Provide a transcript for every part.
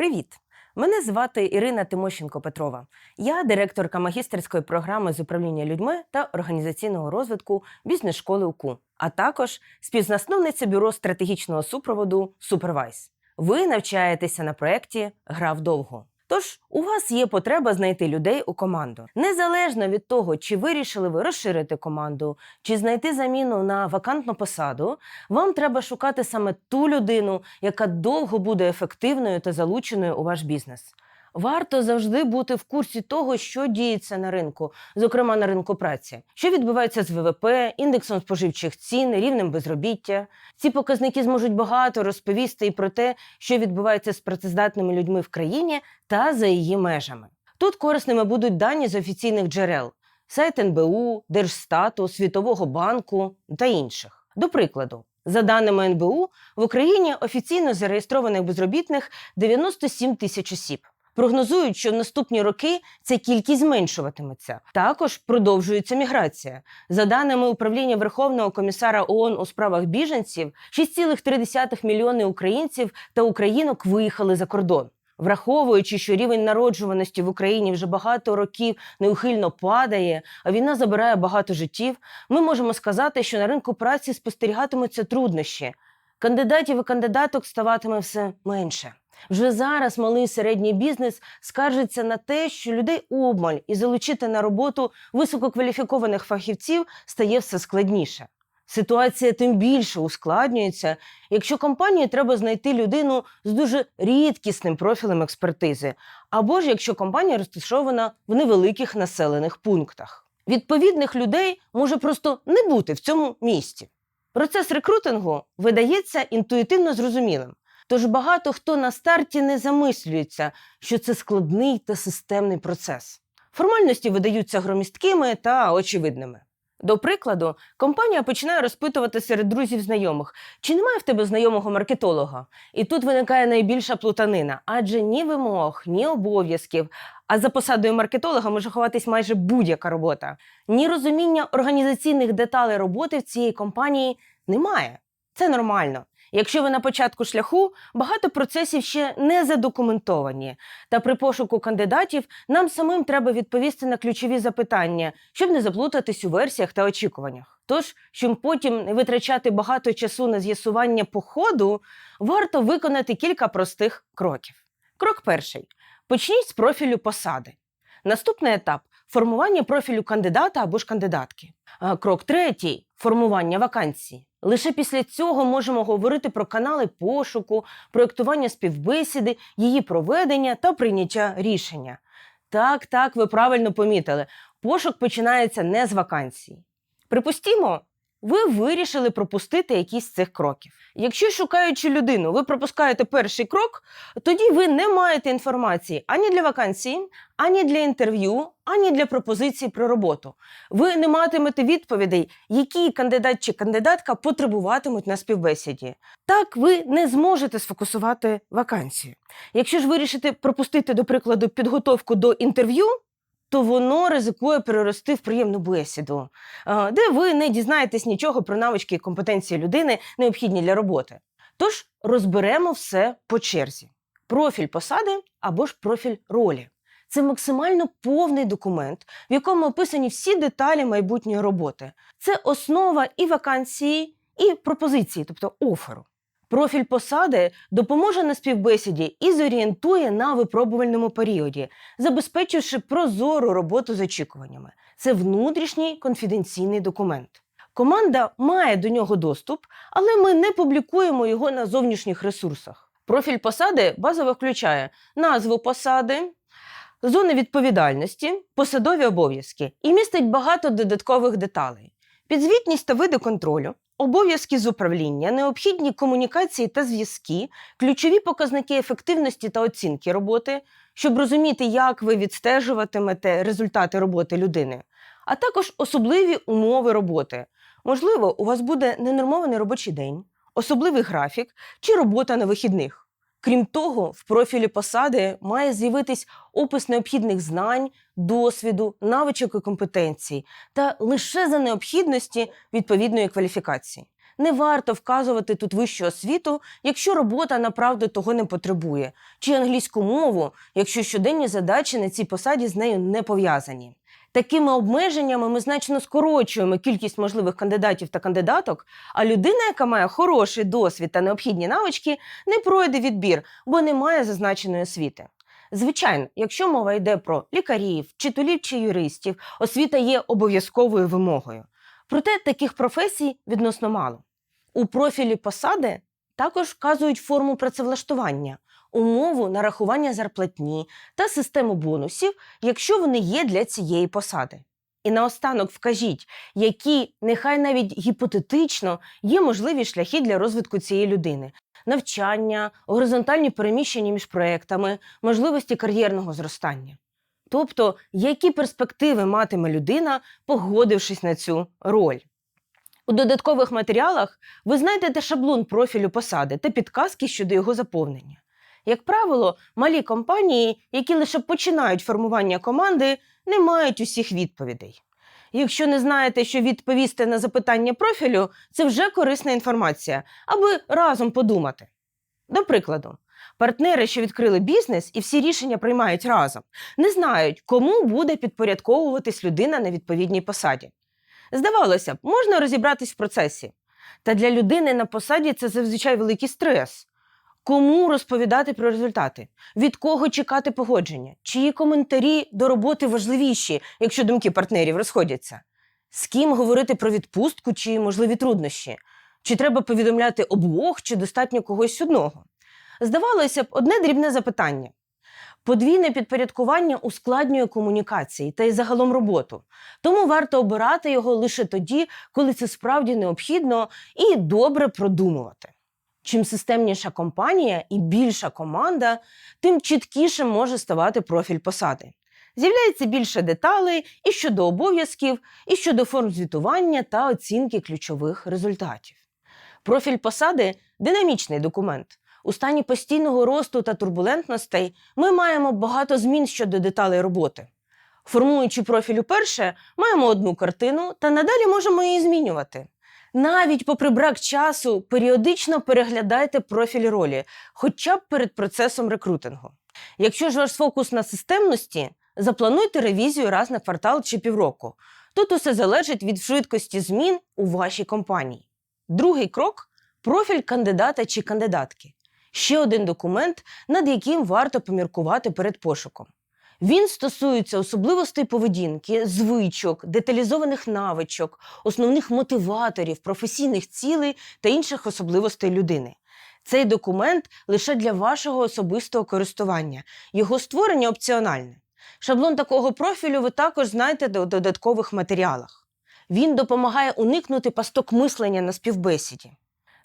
Привіт! Мене звати Ірина Тимощенко Петрова. Я директорка магістерської програми з управління людьми та організаційного розвитку бізнес-школи УКУ, а також співзасновниця бюро стратегічного супроводу Супервайз. Ви навчаєтеся на проєкті Гра вдовго. Тож у вас є потреба знайти людей у команду. Незалежно від того, чи вирішили ви розширити команду, чи знайти заміну на вакантну посаду, вам треба шукати саме ту людину, яка довго буде ефективною та залученою у ваш бізнес. Варто завжди бути в курсі того, що діється на ринку, зокрема на ринку праці, що відбувається з ВВП, індексом споживчих цін, рівнем безробіття. Ці показники зможуть багато розповісти і про те, що відбувається з працездатними людьми в країні та за її межами. Тут корисними будуть дані з офіційних джерел: сайт НБУ, Держстату, Світового банку та інших. До прикладу, за даними НБУ, в Україні офіційно зареєстрованих безробітних 97 тисяч осіб. Прогнозують, що в наступні роки ця кількість зменшуватиметься. Також продовжується міграція. За даними управління Верховного комісара ООН у справах біженців, 6,3 мільйони українців та українок виїхали за кордон. Враховуючи, що рівень народжуваності в Україні вже багато років неухильно падає, а війна забирає багато життів, ми можемо сказати, що на ринку праці спостерігатимуться труднощі. Кандидатів і кандидаток ставатиме все менше. Вже зараз малий середній бізнес скаржиться на те, що людей обмаль і залучити на роботу висококваліфікованих фахівців стає все складніше. Ситуація тим більше ускладнюється, якщо компанії треба знайти людину з дуже рідкісним профілем експертизи, або ж якщо компанія розташована в невеликих населених пунктах. Відповідних людей може просто не бути в цьому місті. Процес рекрутингу видається інтуїтивно зрозумілим. Тож багато хто на старті не замислюється, що це складний та системний процес. Формальності видаються громісткими та очевидними. До прикладу, компанія починає розпитувати серед друзів знайомих, чи немає в тебе знайомого маркетолога. І тут виникає найбільша плутанина, адже ні вимог, ні обов'язків. А за посадою маркетолога може ховатись майже будь-яка робота. Ні розуміння організаційних деталей роботи в цієї компанії немає. Це нормально. Якщо ви на початку шляху, багато процесів ще не задокументовані. Та при пошуку кандидатів нам самим треба відповісти на ключові запитання, щоб не заплутатись у версіях та очікуваннях. Тож, щоб потім не витрачати багато часу на з'ясування по ходу, варто виконати кілька простих кроків. Крок перший: почніть з профілю посади. Наступний етап формування профілю кандидата або ж кандидатки. Крок третій формування вакансії. Лише після цього можемо говорити про канали пошуку, проєктування співбесіди, її проведення та прийняття рішення. Так, так, ви правильно помітили. Пошук починається не з вакансій. Припустімо, ви вирішили пропустити якісь з цих кроків. Якщо шукаючи людину, ви пропускаєте перший крок, тоді ви не маєте інформації ані для вакансії, ані для інтерв'ю, ані для пропозиції про роботу. Ви не матимете відповідей, які кандидат чи кандидатка потребуватимуть на співбесіді. Так ви не зможете сфокусувати вакансію. Якщо ж вирішите пропустити, до прикладу, підготовку до інтерв'ю, то воно ризикує перерости в приємну бесіду, е, де ви не дізнаєтесь нічого про навички і компетенції людини, необхідні для роботи. Тож розберемо все по черзі: профіль посади або ж профіль ролі. Це максимально повний документ, в якому описані всі деталі майбутньої роботи. Це основа і вакансії, і пропозиції, тобто оферу. Профіль посади допоможе на співбесіді і зорієнтує на випробувальному періоді, забезпечивши прозору роботу з очікуваннями. Це внутрішній конфіденційний документ. Команда має до нього доступ, але ми не публікуємо його на зовнішніх ресурсах. Профіль посади базово включає назву посади, зони відповідальності, посадові обов'язки і містить багато додаткових деталей. Підзвітність та види контролю, обов'язки з управління, необхідні комунікації та зв'язки, ключові показники ефективності та оцінки роботи, щоб розуміти, як ви відстежуватимете результати роботи людини, а також особливі умови роботи. Можливо, у вас буде ненормований робочий день, особливий графік чи робота на вихідних. Крім того, в профілі посади має з'явитись опис необхідних знань, досвіду, навичок і компетенцій та лише за необхідності відповідної кваліфікації. не варто вказувати тут вищу освіту, якщо робота направду того не потребує, чи англійську мову, якщо щоденні задачі на цій посаді з нею не пов'язані. Такими обмеженнями ми значно скорочуємо кількість можливих кандидатів та кандидаток, а людина, яка має хороший досвід та необхідні навички, не пройде відбір, бо не має зазначеної освіти. Звичайно, якщо мова йде про лікарів, вчителів чи юристів, освіта є обов'язковою вимогою. Проте таких професій відносно мало. У профілі посади також вказують форму працевлаштування, умову нарахування зарплатні та систему бонусів, якщо вони є для цієї посади. І наостанок вкажіть, які, нехай навіть гіпотетично, є можливі шляхи для розвитку цієї людини: навчання, горизонтальні переміщення між проектами, можливості кар'єрного зростання. Тобто, які перспективи матиме людина, погодившись на цю роль. У додаткових матеріалах ви знайдете шаблон профілю посади та підказки щодо його заповнення. Як правило, малі компанії, які лише починають формування команди, не мають усіх відповідей. Якщо не знаєте, що відповісти на запитання профілю, це вже корисна інформація, аби разом подумати. До прикладу, партнери, що відкрили бізнес і всі рішення приймають разом, не знають, кому буде підпорядковуватись людина на відповідній посаді. Здавалося б, можна розібратись в процесі. Та для людини на посаді це зазвичай великий стрес. Кому розповідати про результати? Від кого чекати погодження? Чиї коментарі до роботи важливіші, якщо думки партнерів розходяться? З ким говорити про відпустку чи можливі труднощі? Чи треба повідомляти обох, чи достатньо когось одного? Здавалося б, одне дрібне запитання. Подвійне підпорядкування ускладнює комунікації та й загалом роботу, тому варто обирати його лише тоді, коли це справді необхідно і добре продумувати. Чим системніша компанія і більша команда, тим чіткішим може ставати профіль посади. З'являється більше деталей і щодо обов'язків, і щодо форм звітування та оцінки ключових результатів. Профіль посади динамічний документ. У стані постійного росту та турбулентностей ми маємо багато змін щодо деталей роботи. Формуючи профіль уперше, маємо одну картину та надалі можемо її змінювати. Навіть попри брак часу, періодично переглядайте профіль ролі, хоча б перед процесом рекрутингу. Якщо ж ваш фокус на системності, заплануйте ревізію раз на квартал чи півроку. Тут усе залежить від швидкості змін у вашій компанії. Другий крок профіль кандидата чи кандидатки. Ще один документ, над яким варто поміркувати перед пошуком. Він стосується особливостей поведінки, звичок, деталізованих навичок, основних мотиваторів, професійних цілей та інших особливостей людини. Цей документ лише для вашого особистого користування, його створення опціональне. Шаблон такого профілю ви також знайдете у додаткових матеріалах. Він допомагає уникнути пасток мислення на співбесіді.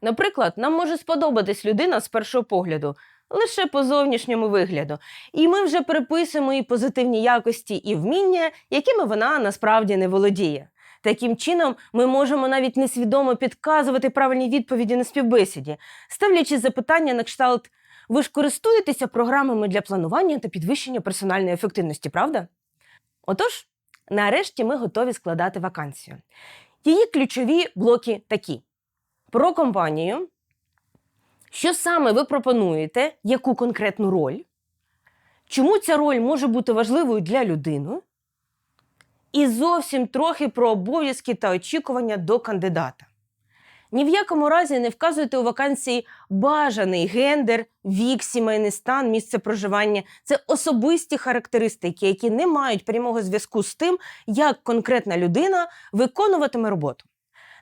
Наприклад, нам може сподобатись людина з першого погляду, лише по зовнішньому вигляду, і ми вже переписуємо її позитивні якості і вміння, якими вона насправді не володіє. Таким чином, ми можемо навіть несвідомо підказувати правильні відповіді на співбесіді, ставлячи запитання на кшталт: ви ж користуєтеся програмами для планування та підвищення персональної ефективності, правда? Отож, нарешті ми готові складати вакансію. Її ключові блоки такі: про компанію, що саме ви пропонуєте, яку конкретну роль, чому ця роль може бути важливою для людини, і зовсім трохи про обов'язки та очікування до кандидата. Ні в якому разі не вказуйте у вакансії бажаний гендер, вік, сімейний стан, місце проживання. Це особисті характеристики, які не мають прямого зв'язку з тим, як конкретна людина виконуватиме роботу.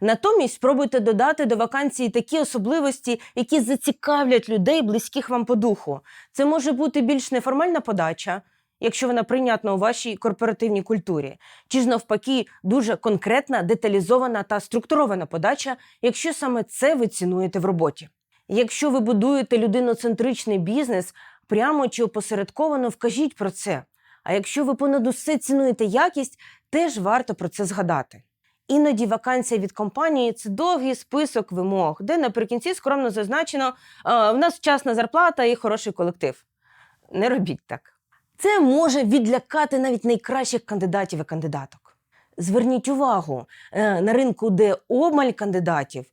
Натомість спробуйте додати до вакансії такі особливості, які зацікавлять людей, близьких вам по духу. Це може бути більш неформальна подача, якщо вона прийнятна у вашій корпоративній культурі, чи ж навпаки дуже конкретна, деталізована та структурована подача, якщо саме це ви цінуєте в роботі. Якщо ви будуєте людиноцентричний бізнес, прямо чи опосередковано вкажіть про це. А якщо ви понад усе цінуєте якість, теж варто про це згадати. Іноді вакансія від компанії це довгий список вимог, де наприкінці скромно зазначено «А, в нас вчасна зарплата і хороший колектив. Не робіть так. Це може відлякати навіть найкращих кандидатів і кандидаток. Зверніть увагу, е, на ринку, де обмаль кандидатів,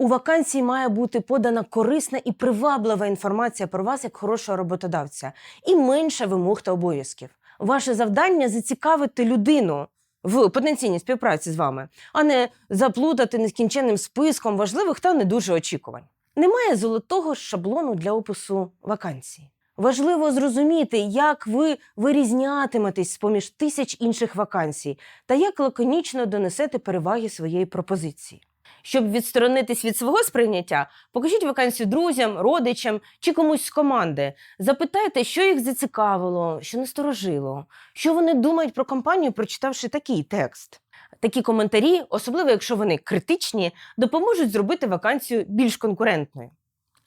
У вакансії має бути подана корисна і приваблива інформація про вас як хорошого роботодавця і менше вимог та обов'язків. Ваше завдання зацікавити людину в потенційній співпраці з вами, а не заплутати нескінченним списком важливих та не дуже очікувань. Немає золотого шаблону для опису вакансій. Важливо зрозуміти, як ви вирізнятиметесь з поміж тисяч інших вакансій та як лаконічно донесете переваги своєї пропозиції. Щоб відсторонитись від свого сприйняття, покажіть вакансію друзям, родичам чи комусь з команди. Запитайте, що їх зацікавило, що насторожило, що вони думають про компанію, прочитавши такий текст. Такі коментарі, особливо якщо вони критичні, допоможуть зробити вакансію більш конкурентною.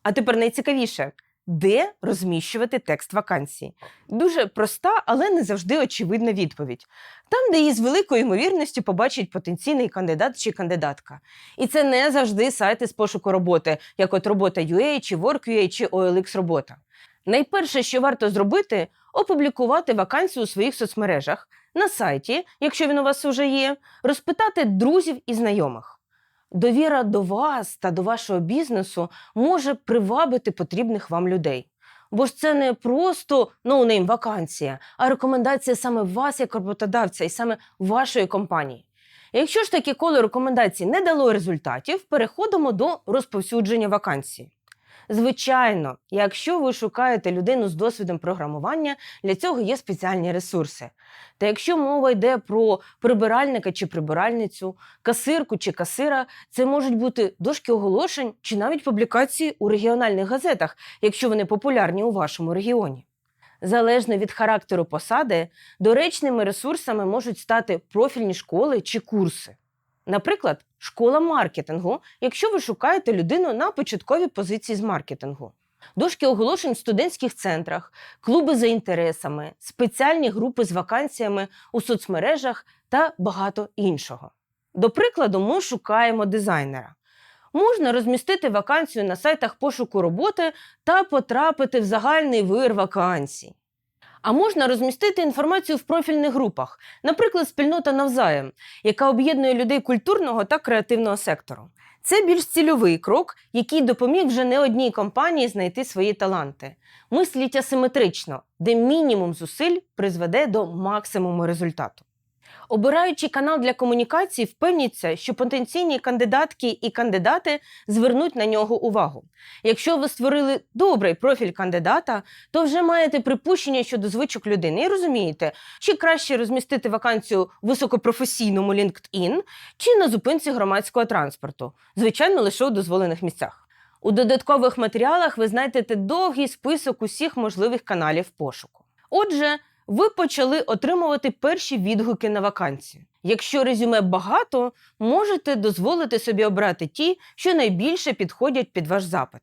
А тепер найцікавіше, де розміщувати текст вакансії? Дуже проста, але не завжди очевидна відповідь. Там, де її з великою ймовірністю побачить потенційний кандидат чи кандидатка. І це не завжди сайти з пошуку роботи, як от робота UA, чи Work.ua, чи OLX робота. Найперше, що варто зробити, опублікувати вакансію у своїх соцмережах, на сайті, якщо він у вас уже є, розпитати друзів і знайомих. Довіра до вас та до вашого бізнесу може привабити потрібних вам людей. Бо ж це не просто ноунейм вакансія, а рекомендація саме вас як роботодавця і саме вашої компанії. Якщо ж таке коло рекомендацій не дало результатів, переходимо до розповсюдження вакансії. Звичайно, якщо ви шукаєте людину з досвідом програмування, для цього є спеціальні ресурси. Та якщо мова йде про прибиральника чи прибиральницю, касирку чи касира, це можуть бути дошки оголошень чи навіть публікації у регіональних газетах, якщо вони популярні у вашому регіоні. Залежно від характеру посади, доречними ресурсами можуть стати профільні школи чи курси. Наприклад, школа маркетингу, якщо ви шукаєте людину на початковій позиції з маркетингу. Дошки оголошень в студентських центрах, клуби за інтересами, спеціальні групи з вакансіями у соцмережах та багато іншого. До прикладу, ми шукаємо дизайнера. Можна розмістити вакансію на сайтах пошуку роботи та потрапити в загальний вир вакансій. А можна розмістити інформацію в профільних групах, наприклад, спільнота навзаєм, яка об'єднує людей культурного та креативного сектору. Це більш цільовий крок, який допоміг вже не одній компанії знайти свої таланти. Мисліть асиметрично, де мінімум зусиль призведе до максимуму результату. Обираючи канал для комунікації, впевніться, що потенційні кандидатки і кандидати звернуть на нього увагу. Якщо ви створили добрий профіль кандидата, то вже маєте припущення щодо звичок людини і розумієте, чи краще розмістити вакансію в високопрофесійному LinkedIn, чи на зупинці громадського транспорту, звичайно, лише у дозволених місцях. У додаткових матеріалах ви знайдете довгий список усіх можливих каналів пошуку. Отже, ви почали отримувати перші відгуки на вакансію. Якщо резюме багато, можете дозволити собі обрати ті, що найбільше підходять під ваш запит.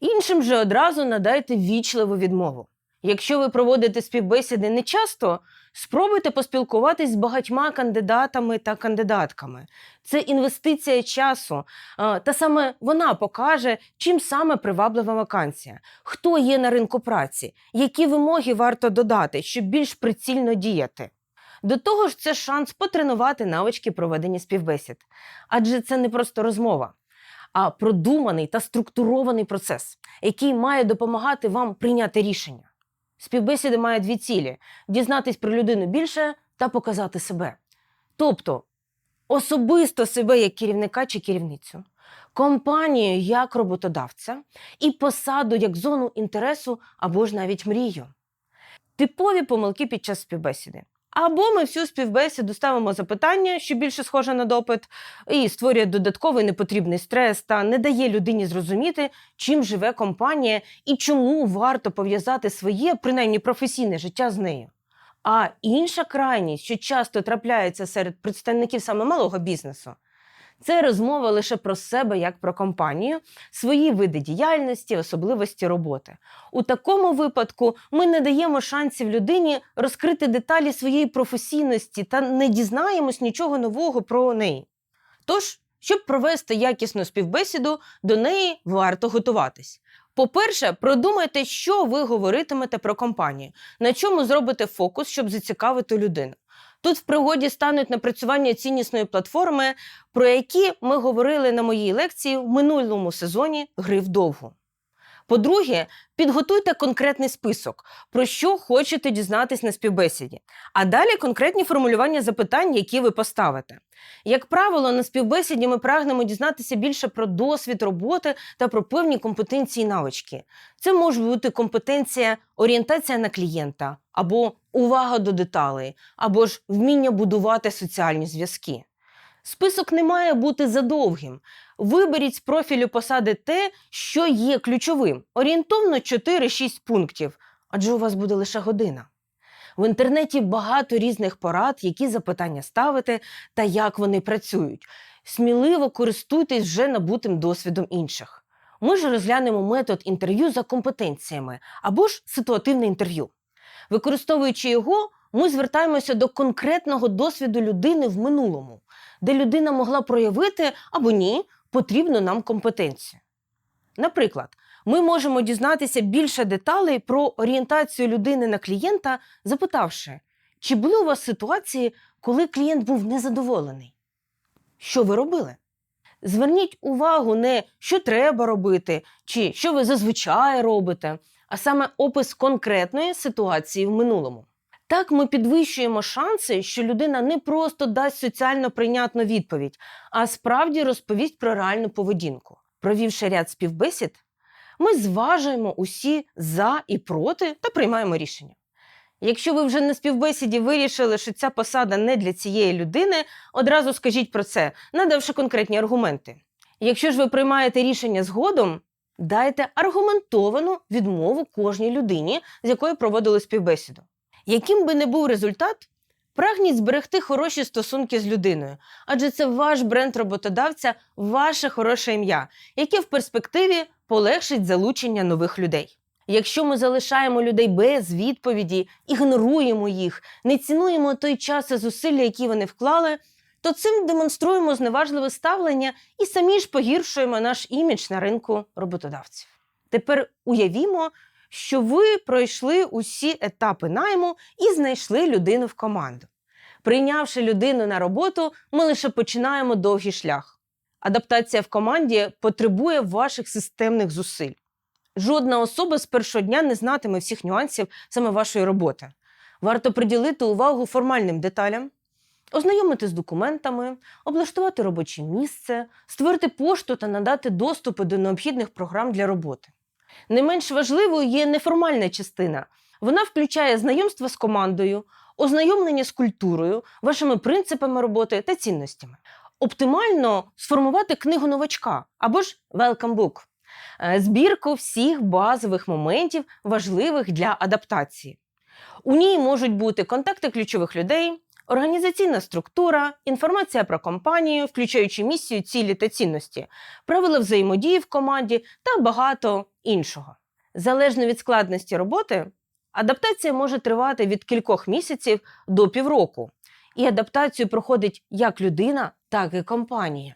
Іншим же одразу надайте вічливу відмову. Якщо ви проводите співбесіди не часто, спробуйте поспілкуватись з багатьма кандидатами та кандидатками. Це інвестиція часу, та саме вона покаже, чим саме приваблива вакансія, хто є на ринку праці, які вимоги варто додати, щоб більш прицільно діяти. До того ж, це шанс потренувати навички проведення співбесід, адже це не просто розмова, а продуманий та структурований процес, який має допомагати вам прийняти рішення. Співбесіди має дві цілі: дізнатись про людину більше та показати себе. Тобто особисто себе як керівника чи керівницю, компанію як роботодавця і посаду як зону інтересу або ж навіть мрію. Типові помилки під час співбесіди. Або ми всю співбесіду ставимо запитання, що більше схоже на допит, і створює додатковий непотрібний стрес та не дає людині зрозуміти, чим живе компанія і чому варто пов'язати своє, принаймні професійне життя з нею. А інша крайність, що часто трапляється серед представників саме малого бізнесу, це розмова лише про себе як про компанію, свої види діяльності, особливості роботи. У такому випадку ми не даємо шансів людині розкрити деталі своєї професійності та не дізнаємось нічого нового про неї. Тож, щоб провести якісну співбесіду, до неї варто готуватись. По-перше, продумайте, що ви говоритимете про компанію, на чому зробите фокус, щоб зацікавити людину. Тут в пригоді стануть напрацювання ціннісної платформи, про які ми говорили на моїй лекції в минулому сезоні Гри вдовгу. По-друге, підготуйте конкретний список, про що хочете дізнатись на співбесіді, а далі конкретні формулювання запитань, які ви поставите. Як правило, на співбесіді ми прагнемо дізнатися більше про досвід роботи та про певні компетенції і навички. Це може бути компетенція орієнтація на клієнта, або увага до деталей, або ж вміння будувати соціальні зв'язки. Список не має бути задовгим. Виберіть з профілю посади те, що є ключовим, орієнтовно 4-6 пунктів, адже у вас буде лише година. В інтернеті багато різних порад, які запитання ставити та як вони працюють. Сміливо користуйтесь вже набутим досвідом інших. Ми ж розглянемо метод інтерв'ю за компетенціями або ж ситуативне інтерв'ю. Використовуючи його, ми звертаємося до конкретного досвіду людини в минулому, де людина могла проявити або ні потрібну нам компетенцію. Наприклад, ми можемо дізнатися більше деталей про орієнтацію людини на клієнта, запитавши, чи були у вас ситуації, коли клієнт був незадоволений? Що ви робили? Зверніть увагу не що треба робити, чи що ви зазвичай робите, а саме опис конкретної ситуації в минулому. Так ми підвищуємо шанси, що людина не просто дасть соціально прийнятну відповідь, а справді розповість про реальну поведінку. Провівши ряд співбесід, ми зважуємо усі за і проти та приймаємо рішення. Якщо ви вже на співбесіді вирішили, що ця посада не для цієї людини, одразу скажіть про це, надавши конкретні аргументи. Якщо ж ви приймаєте рішення згодом, дайте аргументовану відмову кожній людині, з якою проводили співбесіду. Яким би не був результат, прагніть зберегти хороші стосунки з людиною, адже це ваш бренд роботодавця, ваше хороше ім'я, яке в перспективі полегшить залучення нових людей. Якщо ми залишаємо людей без відповіді, ігноруємо їх, не цінуємо той час і зусилля, які вони вклали, то цим демонструємо зневажливе ставлення і самі ж погіршуємо наш імідж на ринку роботодавців. Тепер уявімо, що ви пройшли усі етапи найму і знайшли людину в команду. Прийнявши людину на роботу, ми лише починаємо довгий шлях. Адаптація в команді потребує ваших системних зусиль. Жодна особа з першого дня не знатиме всіх нюансів саме вашої роботи. Варто приділити увагу формальним деталям, ознайомити з документами, облаштувати робоче місце, створити пошту та надати доступи до необхідних програм для роботи. Не менш важливою є неформальна частина. Вона включає знайомство з командою, ознайомлення з культурою, вашими принципами роботи та цінностями. Оптимально сформувати книгу новачка або ж welcome book е, збірку всіх базових моментів, важливих для адаптації. У ній можуть бути контакти ключових людей, організаційна структура, інформація про компанію, включаючи місію, цілі та цінності, правила взаємодії в команді та багато іншого. Залежно від складності роботи, адаптація може тривати від кількох місяців до півроку, і адаптацію проходить як людина, так і компанія.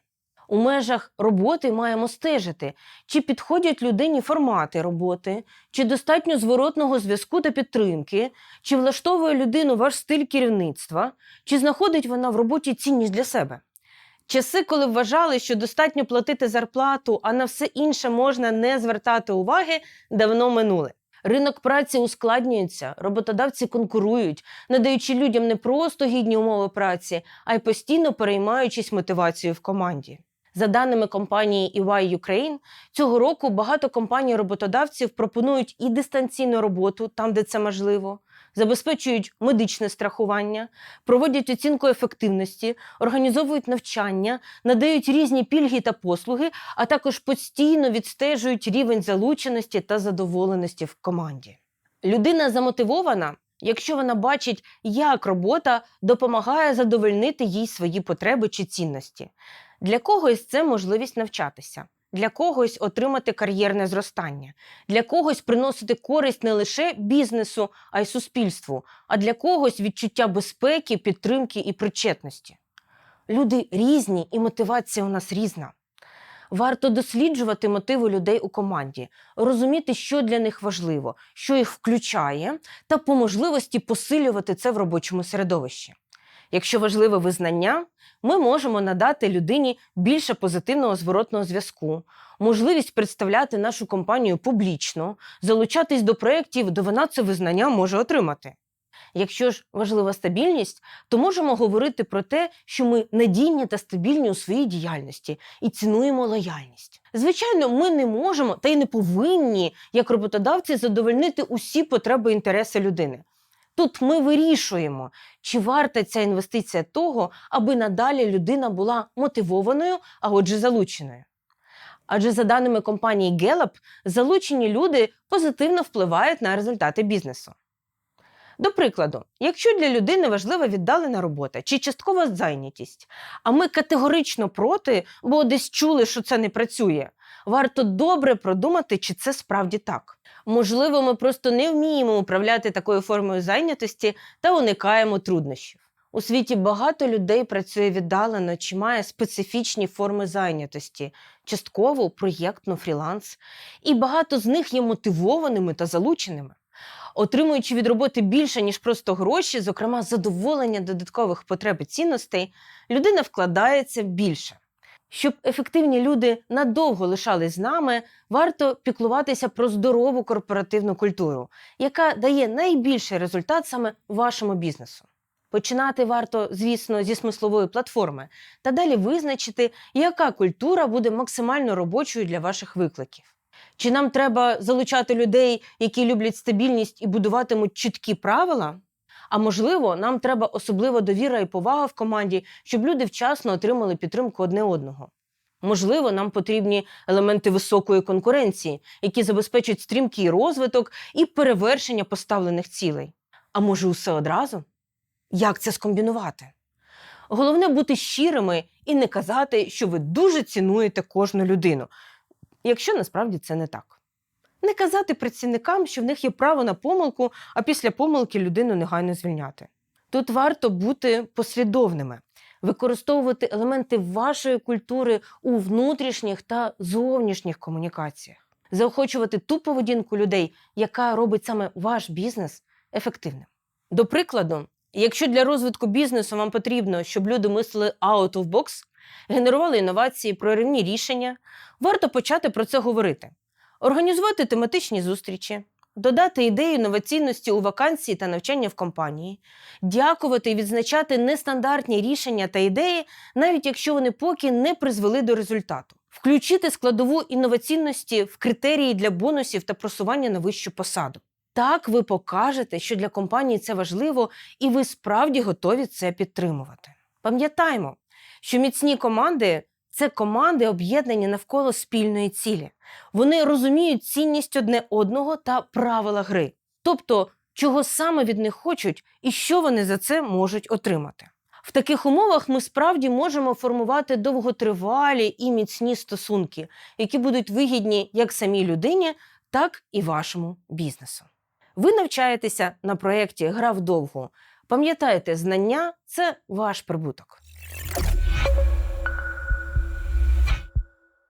У межах роботи маємо стежити, чи підходять людині формати роботи, чи достатньо зворотного зв'язку та підтримки, чи влаштовує людину ваш стиль керівництва, чи знаходить вона в роботі цінність для себе. Часи, коли вважали, що достатньо платити зарплату, а на все інше можна не звертати уваги, давно минули. Ринок праці ускладнюється, роботодавці конкурують, надаючи людям не просто гідні умови праці, а й постійно переймаючись мотивацією в команді. За даними компанії EY Ukraine, цього року багато компаній роботодавців пропонують і дистанційну роботу там, де це можливо, забезпечують медичне страхування, проводять оцінку ефективності, організовують навчання, надають різні пільги та послуги, а також постійно відстежують рівень залученості та задоволеності в команді. Людина замотивована, якщо вона бачить, як робота допомагає задовольнити їй свої потреби чи цінності. Для когось це можливість навчатися, для когось отримати кар'єрне зростання, для когось приносити користь не лише бізнесу, а й суспільству, а для когось відчуття безпеки, підтримки і причетності. Люди різні і мотивація у нас різна. Варто досліджувати мотиви людей у команді, розуміти, що для них важливо, що їх включає, та по можливості посилювати це в робочому середовищі. Якщо важливе визнання, ми можемо надати людині більше позитивного зворотного зв'язку, можливість представляти нашу компанію публічно, залучатись до проєктів, де вона це визнання може отримати. Якщо ж важлива стабільність, то можемо говорити про те, що ми надійні та стабільні у своїй діяльності і цінуємо лояльність. Звичайно, ми не можемо та й не повинні, як роботодавці, задовольнити усі потреби і інтереси людини. Тут ми вирішуємо, чи варта ця інвестиція того, аби надалі людина була мотивованою, а отже, залученою. Адже за даними компанії Gallup, залучені люди позитивно впливають на результати бізнесу. До прикладу, якщо для людини важлива віддалена робота чи часткова зайнятість, а ми категорично проти, бо десь чули, що це не працює, варто добре продумати, чи це справді так. Можливо, ми просто не вміємо управляти такою формою зайнятості та уникаємо труднощів. У світі багато людей працює віддалено чи має специфічні форми зайнятості, частково проєктну фріланс, і багато з них є мотивованими та залученими. Отримуючи від роботи більше, ніж просто гроші, зокрема задоволення додаткових потреб і цінностей, людина вкладається більше. Щоб ефективні люди надовго лишались з нами, варто піклуватися про здорову корпоративну культуру, яка дає найбільший результат саме вашому бізнесу. Починати варто, звісно, зі смислової платформи та далі визначити, яка культура буде максимально робочою для ваших викликів. Чи нам треба залучати людей, які люблять стабільність і будуватимуть чіткі правила? А можливо, нам треба особлива довіра і повага в команді, щоб люди вчасно отримали підтримку одне одного. Можливо, нам потрібні елементи високої конкуренції, які забезпечать стрімкий розвиток і перевершення поставлених цілей. А може, усе одразу? Як це скомбінувати? Головне бути щирими і не казати, що ви дуже цінуєте кожну людину, якщо насправді це не так. Не казати працівникам, що в них є право на помилку, а після помилки людину негайно звільняти. Тут варто бути послідовними, використовувати елементи вашої культури у внутрішніх та зовнішніх комунікаціях, заохочувати ту поведінку людей, яка робить саме ваш бізнес ефективним. До прикладу, якщо для розвитку бізнесу вам потрібно, щоб люди мислили out of box, генерували інновації, проривні рішення, варто почати про це говорити, організувати тематичні зустрічі, додати ідеї інноваційності у вакансії та навчання в компанії, дякувати і відзначати нестандартні рішення та ідеї, навіть якщо вони поки не призвели до результату, включити складову інноваційності в критерії для бонусів та просування на вищу посаду. Так ви покажете, що для компанії це важливо, і ви справді готові це підтримувати. Пам'ятаймо, що міцні команди це команди, об'єднані навколо спільної цілі. Вони розуміють цінність одне одного та правила гри, тобто, чого саме від них хочуть і що вони за це можуть отримати. В таких умовах ми справді можемо формувати довготривалі і міцні стосунки, які будуть вигідні як самій людині, так і вашому бізнесу. Ви навчаєтеся на проєкті Гра вдовгу. Пам'ятайте, знання це ваш прибуток.